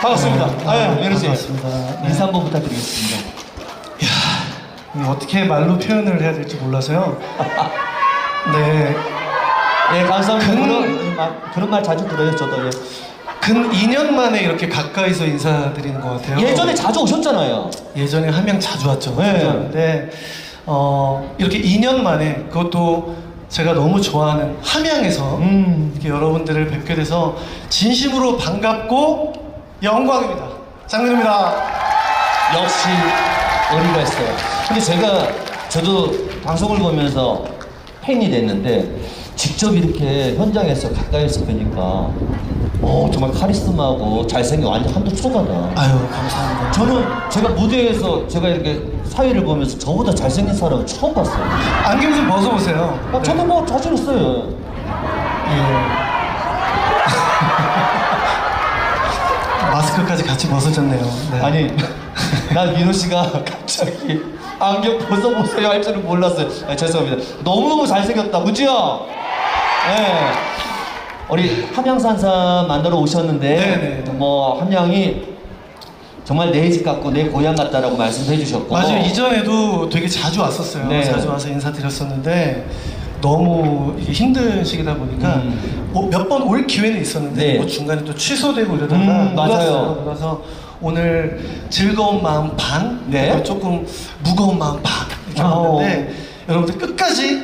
반갑습니다. 네, 아, 예, 메르시. 반갑습니다. 네. 인사 한번 부탁드리겠습니다. 음, 어떻게 말로 표현을 해야 될지 몰라서요. 네, 예, 감사합니다. 근- 그런, 말- 그런 말 자주 들어요, 저도. 예. 근 2년 만에 이렇게 가까이서 인사드리는 것 같아요. 예전에 자주 오셨잖아요. 예전에 함양 자주 왔죠. 네. 자주 왔는데 어, 이렇게 2년 만에 그것도 제가 너무 좋아하는 함양에서 음. 이렇게 여러분들을 뵙게 돼서 진심으로 반갑고 영광입니다. 장민호입니다. 역시 의리가 있어요. 근데 제가 저도 방송을 보면서 팬이 됐는데 직접 이렇게 현장에서 가까이서 뵈니까 어 정말 카리스마하고 잘생겨 완전 한도 추적하다. 아유 감사합니다. 저는 제가 무대에서 제가 이렇게 사회를 보면서 저보다 잘생긴 사람을 처음 봤어요. 안경 좀 벗어보세요. 어, 저도 뭐 자신 있어요. 예. 마스크까지 같이 벗어졌네요. 네. 아니, 난 민호 씨가 갑자기 안경 벗어보세요 할 줄은 몰랐어요. 아, 죄송합니다. 너무너무 잘생겼다, 그죠? 네. 우리 함양산삼 만나러 오셨는데, 네네. 뭐, 함양이 정말 내 집 같고 내 고향 같다라고 말씀해 주셨고. 맞아요. 이전에도 되게 자주 왔었어요. 네. 자주 와서 인사드렸었는데 너무 이게 힘든 시기다 보니까 음. 몇번 올 기회는 있었는데 네. 뭐 중간에 또 취소되고 이러다가 음, 못 맞아요. 왔어요. 그래서 오늘 즐거운 마음 반, 네. 조금 무거운 마음 반 이렇게. 왔는데 여러분들 끝까지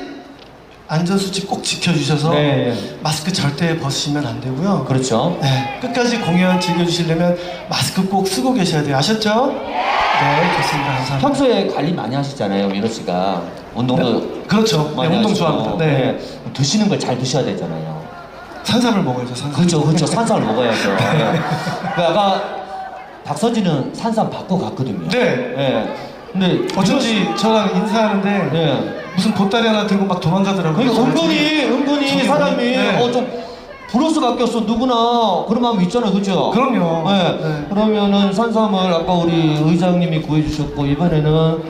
안전수칙 꼭 지켜주셔서 네. 마스크 절대 벗으시면 안 되고요. 그렇죠. 네, 끝까지 공연 즐겨주시려면 마스크 꼭 쓰고 계셔야 돼요. 아셨죠? 네, 좋습니다. 감사합니다. 평소에 관리 많이 하시잖아요, 민호 씨가. 운동도 네, 그렇죠. 네, 많이 운동 하시고. 좋아합니다. 네. 드시는 걸 잘 드셔야 되잖아요. 산삼을 먹어야죠. 산삼. 그렇죠, 그렇죠. 산삼을 먹어야죠. 네. 그 아까 박서진은 산삼 받고 갔거든요. 네. 네. 근데 어쩐지 저랑 인사하는데 네. 무슨 보따리 하나 들고 막 도망가더라고요. 그러니까 은근히 은근히 사람이 네. 어좀 브루스 바뀌었어 누구나 그런 마음이 있잖아요, 그죠? 그럼요. 네. 네. 그러면은 산삼을 아까 우리 의장님이 구해주셨고 이번에는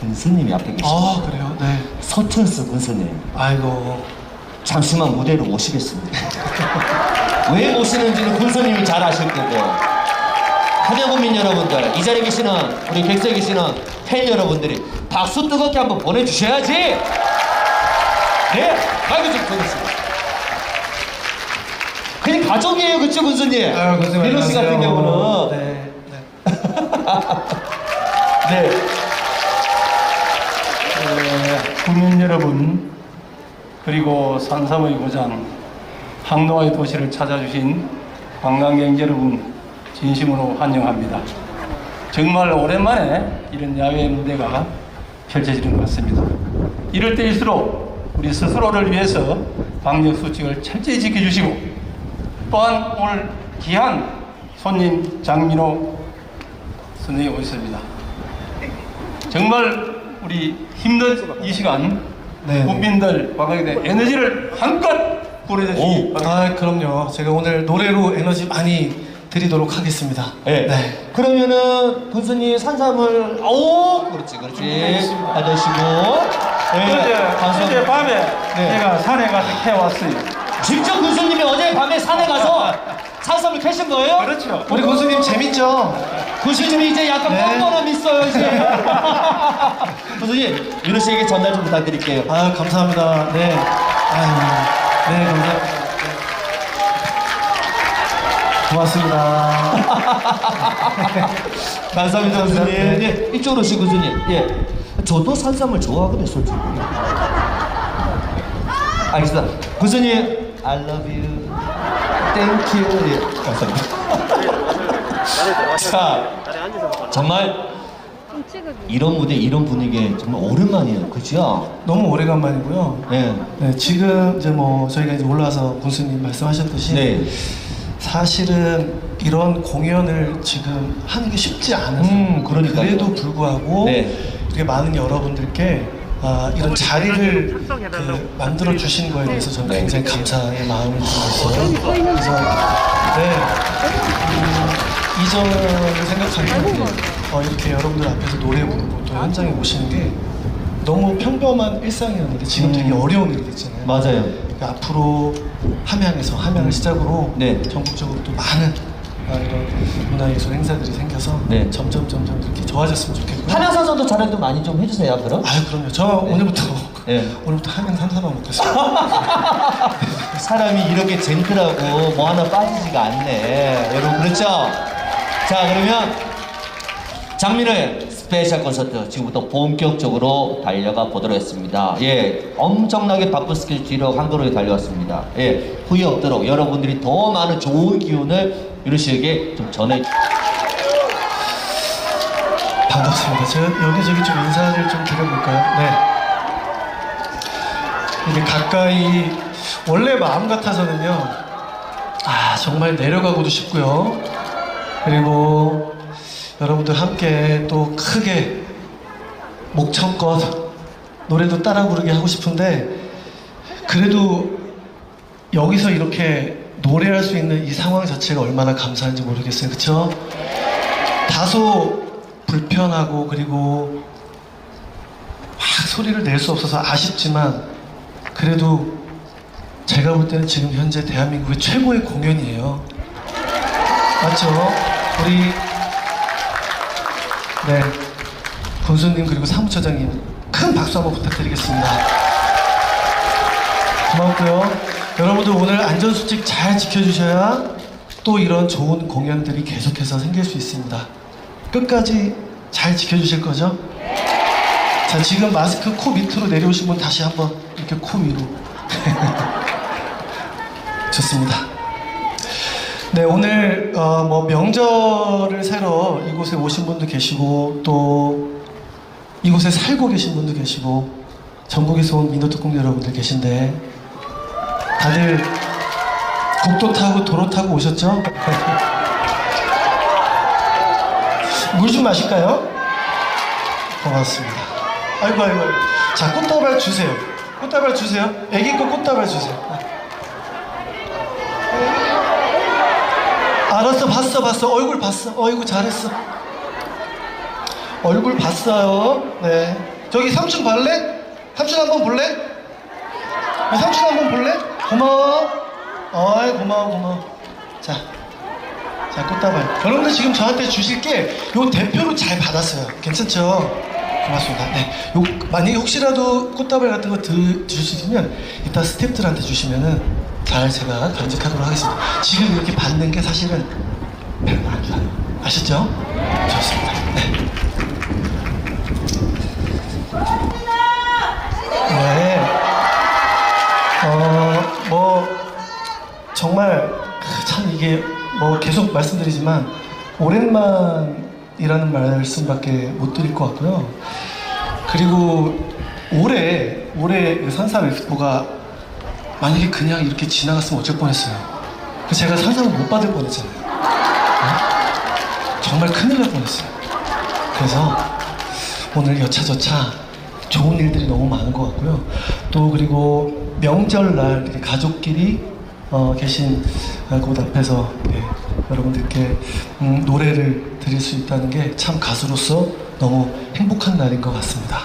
군수님이 앞에 계시죠. 아 그래요? 네. 서천수 군수님. 아이고. 잠시만 무대로 오시겠습니다. 왜 오시는지는 군수님이 잘 아실 거고. 한여국민 여러분들, 이 자리에 계시는 우리 객석에 계시는 팬 여러분들이 박수 뜨겁게 한번 보내주셔야지. 네, 마이크 좀 보겠습니다. 그냥 가족이에요, 그쵸, 군수님? 아유 고생 민호 씨 같은. 경우는 네. 네. 네. 에, 국민 여러분 그리고 산삼의 고장 항로와의 도시를 찾아주신 관광객 여러분 진심으로 환영합니다. 정말 오랜만에 이런 야외 무대가 펼쳐지는 것 같습니다. 이럴 때일수록 우리 스스로를 위해서 방역 수칙을 철저히 지켜주시고 또한 오늘 귀한 손님 장민호 선생님 오셨습니다. 정말 우리 힘든 이 시간 네. 국민들 관광객들 에너지를 한껏 보내주시기. 아 그럼요. 제가 오늘 노래로 에너지 많이 드리도록 하겠습니다. 네. 그러면은 군수님 산삼을 오 그렇지 그렇지 받으시고 어제, 어제 밤에 네. 제가 산에 가서 캐왔어요. 직접 군수님이 어제 밤에 산에 가서 산삼을 캐신 거예요? 그렇죠. 우리 군수님 재밌죠? 군수님이 이제 약간 네. 뻔뻔함 있어요 이제 군수님 윤호 씨에게 전달 좀 부탁드릴게요 아 감사합니다. 네. 아유, 네 감사합니다. 네. 고맙습니다. 감사합니다 군수님 네. 예, 이쪽으로 오시 군수님 예 저도 산삼을 좋아하거든요 솔직히 알겠습니다 군수님 I love you Thank you 예, 감사합니다 자 정말 이런 무대 이런 분위기 정말 오랜만이에요 그죠? 너무 오래간만이고요. 네. 네, 지금 이제 뭐 저희가 이제 올라와서 군수님 말씀하셨듯이 네. 사실은 이런 공연을 지금 하는 게 쉽지 않아서 음, 그러니까요. 그래도 불구하고 네. 이렇게 많은 여러분들께 아, 이런 자리를 그 만들어 주신 거에 대해서 저는 네. 굉장히 감사의 마음을 주고 있어요. 그래서 네. 음, 이전을 생각하면 어, 이렇게 여러분들 앞에서 노래 부르고 또 현장에 오시는 게 너무 평범한 일상이었는데 지금 되게 음. 어려운 일이 됐잖아요. 맞아요 그러니까 앞으로 함양에서 함양을 시작으로 네. 전국적으로 또 많은 아, 이런 문화예술 행사들이 생겨서 네. 점점 점점 이렇게 좋아졌으면 좋겠고요. 한양사서도 자랑 좀 많이 좀 해주세요, 그럼. 아유 그럼요. 저 오늘부터 네. 오늘부터 한양 삼사만 먹겠습니다. 사람이 이렇게 젠틀하고 뭐 하나 빠지지가 않네. 여러분, 그렇죠? 자, 그러면 장민호의 스페셜 콘서트 지금부터 본격적으로 달려가 보도록 했습니다. 예, 엄청나게 바쁜 스케줄로 한가로에 달려왔습니다. 예, 후회 없도록 여러분들이 더 많은 좋은 기운을 유르씨에게 좀 전해 반갑습니다. 제가 여기저기 좀 인사를 좀 드려볼까요? 네. 이게 가까이 원래 마음 같아서는요. 아 정말 내려가고도 싶고요. 그리고 여러분들 함께 또 크게 목청껏 노래도 따라 부르게 하고 싶은데 그래도 여기서 이렇게 노래할 수 있는 이 상황 자체가 얼마나 감사한지 모르겠어요. 그쵸? 다소 불편하고 그리고 막 소리를 낼 수 없어서 아쉽지만 그래도 제가 볼 때는 지금 현재 대한민국의 최고의 공연이에요. 맞죠? 우리 네 군수님 그리고 사무처장님 큰 박수 한번 부탁드리겠습니다. 고맙고요. 여러분들 오늘 안전수칙 잘 지켜주셔야 또 이런 좋은 공연들이 계속해서 생길 수 있습니다. 끝까지 잘 지켜주실 거죠? 자, 지금 마스크 코 밑으로 내려오신 분 다시 한번 이렇게 코 위로. 좋습니다. 네, 오늘 어, 뭐 명절을 새러 이곳에 오신 분도 계시고 또 이곳에 살고 계신 분도 계시고 전국에서 온 민노특공 여러분들 계신데 다들 국도 타고 도로 타고 오셨죠? 물 좀 마실까요? 고맙습니다. 아이고 아이고. 자 꽃다발 주세요. 꽃다발 주세요. 애기 거 꽃다발 주세요. 알았어 봤어 봤어 얼굴 봤어 어이구 잘했어 얼굴 봤어요 네 저기 삼촌 볼래? 삼촌 한번 볼래? 네, 삼촌 한번 볼래? 고마워 어이 고마워 고마워 자 자, 꽃다발. 여러분들 지금 저한테 주실 게 요 대표로 잘 받았어요. 괜찮죠? 고맙습니다. 네. 요, 만약에 혹시라도 꽃다발 같은 거 드, 주시면 이따 스태프들한테 주시면은 잘 제가 간직하도록 하겠습니다. 지금 이렇게 받는 게 사실은 별거 아니에요. 아셨죠? 좋습니다. 네. 네. 정말 그참 이게 뭐 계속 말씀드리지만 오랜만이라는 말씀밖에 못 드릴 것 같고요. 그리고 올해 올해 그 산삼 엑스포가 만약에 그냥 이렇게 지나갔으면 어쩔 뻔했어요. 그 제가 상상을 못 받을 뻔했잖아요. 네? 정말 큰일 날 뻔했어요. 그래서 오늘 여차저차 좋은 일들이 너무 많은 것 같고요. 또 그리고 명절날 가족끼리 어, 계신 어, 곳 앞에서 예, 여러분들께 음, 노래를 드릴 수 있다는 게 참 가수로서 너무 행복한 날인 것 같습니다.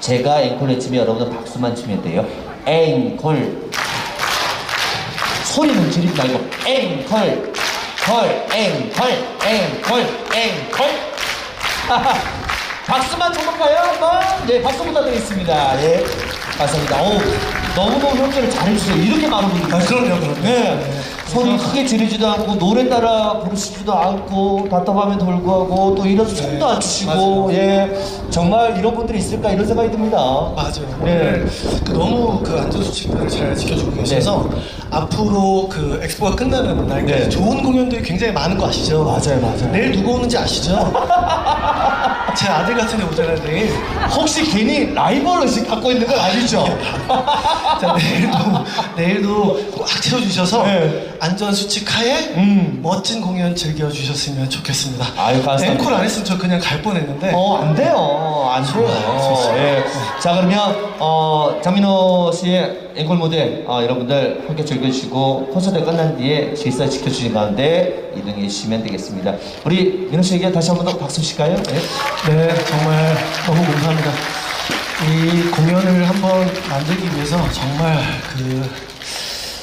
제가 앵콜 외치면 여러분들 박수만 치면 돼요. 앵콜. 소리는 지르지 말고 앵콜. 콜, 앵콜, 앵콜, 앵콜. 박수만 쳐볼까요? 한번? 네, 박수 부탁드리겠습니다. 예. 감사합니다. 오, 너무너무 형제를 잘해주세요. 이렇게 많은 분들이. 아, 그럼요, 그럼요. 네. 소리 크게 지르지도 않고, 노래 따라 부르시지도 않고, 답답하면 돌고 하고, 또 이런 손도 안 주시고, 예. 정말 이런 분들이 있을까, 이런 생각이 듭니다. 맞아요. 네. 그 너무 그 안전수칙들을 잘 지켜주고 계셔서 앞으로 그 엑스포가 끝나는 날까지 네. 좋은 공연들이 굉장히 많은 거 아시죠? 맞아요, 맞아요. 내일 누구 오는지 아시죠? 제 아들 같은 애 오잖아요, 내일. 혹시 괜히 라이벌 의식 갖고 있는 건 아니죠? 자, 내일도, 내일도 꽉 채워주셔서 네. 안전수칙 하에 음. 멋진 공연 즐겨주셨으면 좋겠습니다. 아유, 감사합니다. 앵콜 안 했으면 저 그냥 갈 뻔 했는데. 어, 안 돼요. 안 돼요. 좋습니다. 예. 자, 그러면, 어, 장민호 씨의 앵콜 무대, 어, 여러분들 함께 즐겨주시고, 콘서트 끝난 뒤에 질서 지켜주신 가운데 이동해 주시면 되겠습니다. 우리 민호 씨에게 다시 한 번 더 박수 칠까요? 네. 네, 정말 너무 감사합니다. 이 공연을 한번 만들기 위해서 정말 그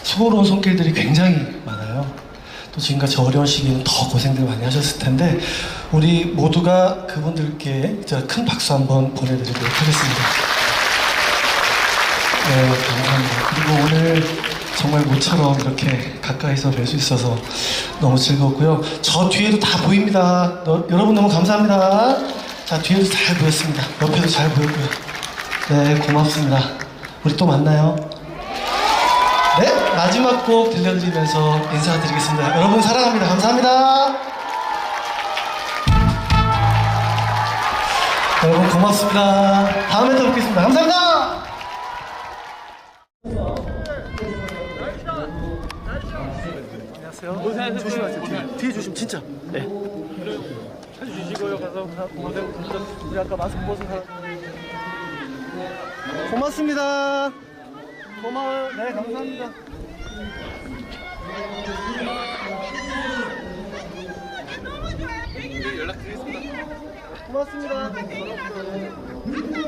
수고로운 손길들이 굉장히 많아요. 또 지금같이 어려운 시기에는 더 고생들 많이 하셨을 텐데 우리 모두가 그분들께 큰 박수 한번 보내드리도록 하겠습니다. 네, 감사합니다. 그리고 오늘 정말 모처럼 이렇게 가까이서 뵐 수 있어서 너무 즐거웠고요. 저 뒤에도 다 보입니다. 너- 여러분 너무 감사합니다. 자, 뒤에도 잘 보였습니다. 옆에도 잘 보였고요. 네, 고맙습니다. 우리 또 만나요. 네, 마지막 곡 들려드리면서 인사드리겠습니다. 여러분 사랑합니다. 감사합니다. 여러분 고맙습니다. 다음에 또 뵙겠습니다. 감사합니다. 안녕하세요. 조심하세요. 뒤에, 뒤에 조심 진짜. 네. 주시고요. 가서 고생 우리 아까 마스크 벗은 사람. 고맙습니다. 고마워요. 네, 감사합니다. 고맙습니다. 고마워요.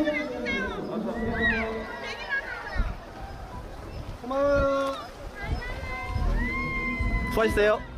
수고하셨어요.